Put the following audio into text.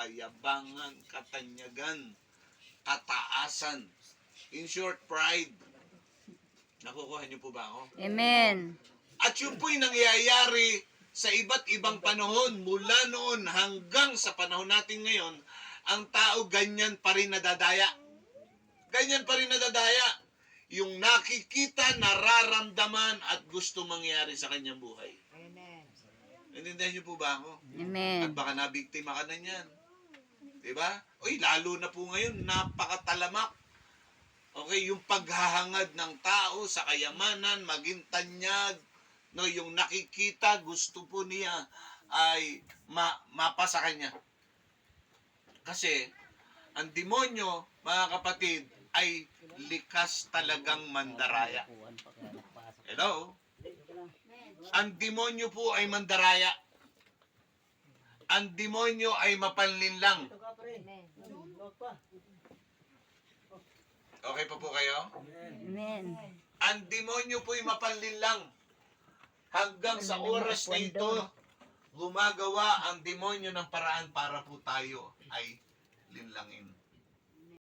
kayabangan, katanyagan, kataasan. In short, pride. Nakukuha niyo po ba ako? Amen. At yun po'y nangyayari sa iba't ibang panahon mula noon hanggang sa panahon natin ngayon, ang tao ganyan pa rin nadadaya. Ganyan pa rin nadadaya. Yung nakikita, nararamdaman at gusto mangyari sa kanyang buhay. Amen. Naintindihan niyo po ba ako? At Amen. baka nabiktima ka na niyan. Diba? Uy, lalo na po ngayon, napakatalamak. Okay, yung paghahangad ng tao sa kayamanan, maging tanyag, no, yung nakikita, gusto po niya ay ma mapa sa kanya. Kasi, ang demonyo, mga kapatid, ay likas talagang mandaraya. Hello? Ang demonyo po ay mandaraya. Ang demonyo ay mapanlinlang. Amen. Okay pa po kayo? Amen. Ang demonyo po ay mapanlinlang. Hanggang sa oras na ito, gumagawa ang demonyo ng paraan para po tayo ay.